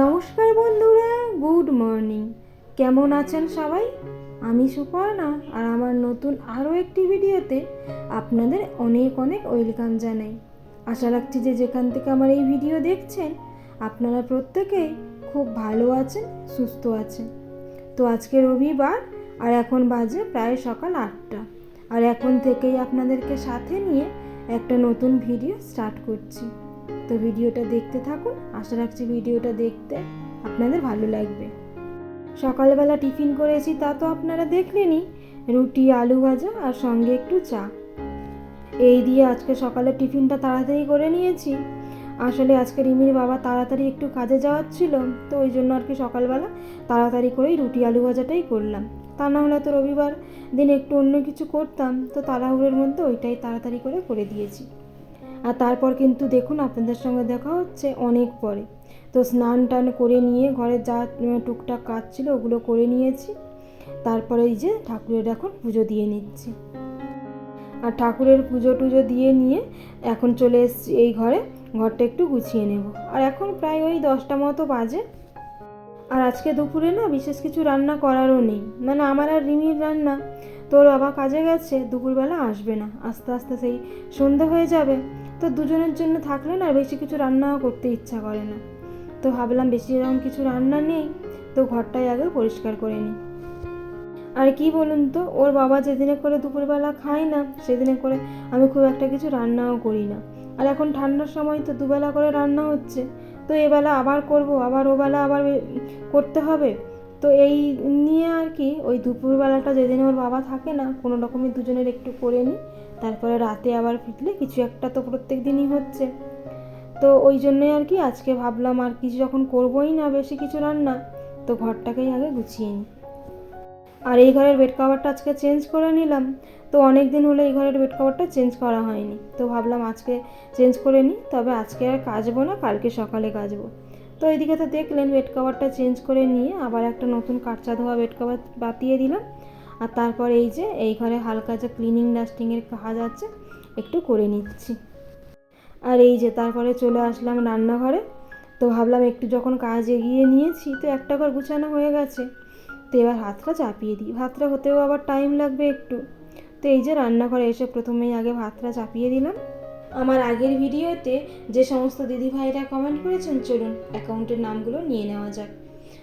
নমস্কার বন্ধুরা, good morning. কেমন আছেন সবাই? আমি সুপর্ণা আর আমার নতুন আরও একটি ভিডিওতে আপনাদের অনেক অনেক ওয়েলকাম জানাই। আশা রাখছি যে যেখান থেকে আমার এই ভিডিও দেখছেন, আপনারা প্রত্যেকেই খুব ভালো আছেন, সুস্থ আছেন। তো আজকে রবিবার আর এখন বাজে প্রায় সকাল আটটা। আর এখন থেকেই আপনাদেরকে সাথে নিয়ে একটা নতুন ভিডিও স্টার্ট করছি। তো ভিডিওটা দেখতে থাকুন। আশা রাখছি ভিডিওটা দেখতে আপনাদের ভালো লাগবে। সকালবেলা টিফিন করেছি, তা তো আপনারা দেখলেনই। রুটি, আলু ভাজা আর সঙ্গে একটু চা। এই দিয়ে আজকে সকালে টিফিনটা তাড়াতাড়ি করে নিয়েছি। আসলে আজকে রিমির বাবা তাড়াতাড়ি একটু কাজে যাওয়ার ছিল, তো ওই জন্য আর কি সকালবেলা তাড়াতাড়ি করেই রুটি, আলু ভাজাটাই করলাম। তা না হলে তো রবিবার দিন একটু অন্য কিছু করতাম, তো তাড়াহুড়োর মধ্যে ওইটাই তাড়াতাড়ি করে করে দিয়েছি। আর তারপর কিন্তু দেখুন, আপনাদের সঙ্গে দেখা হচ্ছে অনেক পরে। তো স্নান টান করে নিয়ে ঘরে যা টুকটাক কাজ ছিল ওগুলো করে নিয়েছি। তারপরে এই যে ঠাকুরের এখন পুজো দিয়ে নিচ্ছি। আর ঠাকুরের পুজো টুজো দিয়ে নিয়ে এখন চলে এসেছি এই ঘরে। ঘরটা একটু গুছিয়ে নেব। আর এখন প্রায় ওই দশটা মতো বাজে। আর আজকে দুপুরে না বিশেষ কিছু রান্না করারও নেই। মানে আমার আর রিমির রান্না। তোর বাবা কাজে গেছে, দুপুরবেলা আসবে না। আস্তে আস্তে সেই সন্ধে হয়ে যাবে। তো দুজনের জন্য থাকলে না বেশি কিছু রান্নাও করতে ইচ্ছা করে না। তো ভাবলাম বেশি এরকম কিছু রান্না নেই, তো ঘরটাই আগে পরিষ্কার করে নিই। আর কি বলুন তো, ওর বাবা যেদিনে করে দুপুরবেলা খায় না, সেদিনে করে আমি খুব একটা কিছু রান্নাও করি না। আর এখন ঠান্ডার সময় তো দুবেলা করে রান্না হচ্ছে, তো এবেলা আবার করব, আবার ওবেলা আবার করতে হবে। তো এই নিয়ে আর কি, ওই দুপুরবেলাটা যেদিন ওর বাবা থাকে না, কোনো রকমের দুজনের একটু করে নিই। তারপরে রাতে আবার ফিরলে কিছু একটা তো প্রত্যেক দিনই হচ্ছে। তো ওই জন্যই আর কি আজকে ভাবলাম আর কিছু যখন করবোই না বেশি কিছু রান্না, তো ঘরটাকেই আগে গুছিয়ে নিই। আর এই ঘরের বেড কাভারটা আজকে চেঞ্জ করে নিলাম। তো অনেক দিন হলো এই ঘরের বেড কাভারটা চেঞ্জ করা হয়নি। তো ভাবলাম আজকে চেঞ্জ করে নিই, তবে আজকে আর কাচবো না, কালকে সকালে কাচবো তো এইদিকে তো দেখলেন বেড কাভারটা চেঞ্জ করে নিয়ে আবার একটা নতুন কাঁচা ধোয়া বেড কভার বাতিয়ে দিলাম। আর তারপর এই যে, এই ঘরে হালকা যে ক্লিনিং ডাস্টিংয়ের কাজ আছে, একটু করে নিচ্ছি। আর এই যে, তারপরে চলে আসলাম রান্নাঘরে। তো ভাবলাম একটু যখন কাজ এগিয়ে নিয়েছি, তো একটা ঘর গুছানো হয়ে গেছে। তো এবার হাতটা চাপিয়ে দিই। ভাতটা হতেও আবার টাইম লাগবে একটু। তো এই যে রান্নাঘরে এসে প্রথমেই আগে ভাতটা চাপিয়ে দিলাম। আমার আগের ভিডিওতে যে সমস্ত দিদিভাইরা কমেন্ট করেছেন, চলুন অ্যাকাউন্টের নামগুলো নিয়ে নেওয়া যাক।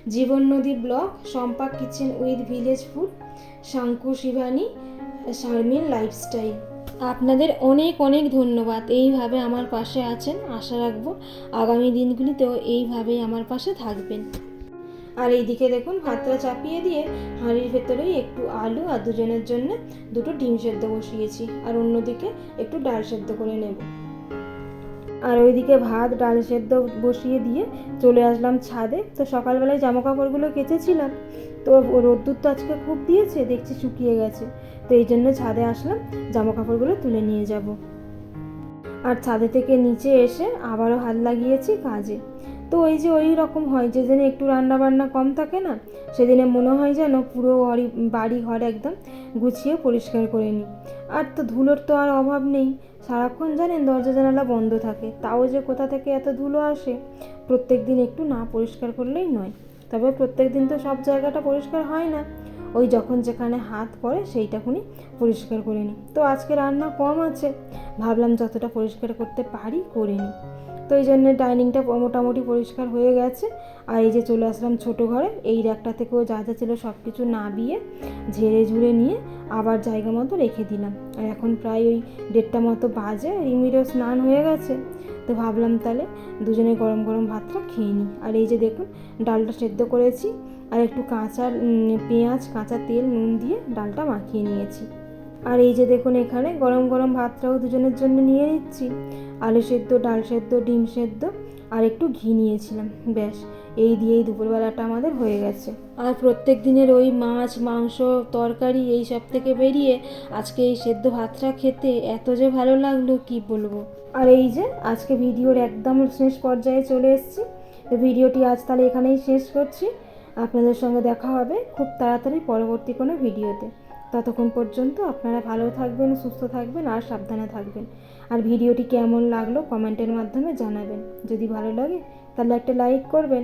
জীবন নদী blog সম্পাক kitchen with village food, Shanku Shibani, Sharmin lifestyle. আপনাদের অনেক অনেক ধন্যবাদ এইভাবে আমার পাশে আছেন। আশা রাখব আগামী দিনগুলিতেও এইভাবেই আমার পাশে থাকবেন। আর এইদিকে দেখুন, ভাতটা চাপিয়ে দিয়ে হাঁড়ির ভেতরেই একটু আলু আর দুজনের জন্য দুটো ডিম সেদ্ধ বসিয়েছি। আর অন্যদিকে একটু ডাল সেদ্ধ করে নেব। আর ওইদিকে ভাত, ডাল সেদ্ধ বসিয়ে দিয়ে চলে আসলাম ছাদে। তো সকালবেলায় জামা কাপড়গুলো কেচেছিলাম। তো রোদ্দুর তো আজকে খুব দিয়েছে, দেখছি শুকিয়ে গেছে। তো এই জন্য ছাদে আসলাম জামা কাপড়গুলো তুলে নিয়ে যাব। আর ছাদে থেকে নিচে এসে আবারও হাত লাগিয়েছি কাজে। তো ওই যে ওই রকম হয় যেদিনে একটু রান্না বান্না কম থাকে না, সেদিনে মনে হয় যেন পুরো বাড়ি ঘর একদম গুছিয়ে পরিষ্কার করে নিই। আর তো ধুলোর তো আর অভাব নেই সারাক্ষণ জানেন দরজা জানালা বন্ধ থাকে। তাও যে কোথা থেকে এত ধুলো আসে, প্রত্যেক দিন একটু না পরিষ্কার করলেই নয়। তবে প্রত্যেক দিন তো সব জায়গাটা পরিষ্কার হয় না। ওই যখন যেখানে হাত পড়ে সেইটাখুনি পরিষ্কার করে নিই তো আজকে রান্না কম আছে। ভাবলাম যতটা পরিষ্কার করতে পারি করে নিই তো এই জন্য ডাইনিংটা মোটামুটি পরিষ্কার হয়ে গেছে। আর এই যে চলে আসলাম ছোটো ঘরে, এই র্যাকটা থেকেও যা যা ছিল সব কিছু নাবিয়ে, ঝেড়ে ঝুড়ে নিয়ে আবার জায়গা মতো রেখে দিলাম। আর এখন প্রায় ওই দেড়টা মতো বাজে রিমিরও স্নান হয়ে গেছে। তো ভাবলাম তাহলে দুজনে গরম গরম ভাতটা খেয়ে নিই। আর এই যে দেখুন, ডালটা সেদ্ধ করেছি। আর একটু কাঁচা পেঁয়াজ, কাঁচা তেল, নুন দিয়ে ডালটা মাখিয়ে নিয়েছি। আর এই যে দেখুন এখানে গরম গরম ভাতটাও দুজনের জন্য নিয়ে নিচ্ছি। আলু সেদ্ধ, ডাল সেদ্ধ, ডিম সেদ্ধ আর একটু ঘি নিয়েছিলাম, ব্যাস। এই দিয়েই দুপুরবেলাটা আমাদের হয়ে গেছে। আর প্রত্যেক দিনের ওই মাছ, মাংস, তরকারি এই সব থেকে বেরিয়ে আজকে এই সেদ্ধ ভাতটা খেতে এত যে ভালো লাগল, কি বলব? আর এই যে আজকে ভিডিওর একদম শেষ পর্যায়ে চলে এসেছি। তো ভিডিওটি আজ তাহলে এখানেই শেষ করছি। আপনাদের সঙ্গে দেখা হবে খুব তাড়াতাড়ি পরবর্তী কোনো ভিডিওতে। ততক্ষণ পর্যন্ত আপনারা ভালো থাকবেন, সুস্থ থাকবেন আর সাবধানে থাকবেন। আর ভিডিওটি কেমন লাগল কমেন্টের মাধ্যমে জানাবেন। যদি ভালো লাগে তাহলে একটা লাইক করবেন।